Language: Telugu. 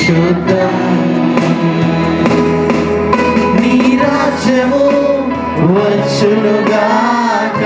పరిశుద్ధం. నీ రాజ్యము వచ్చునుగాక.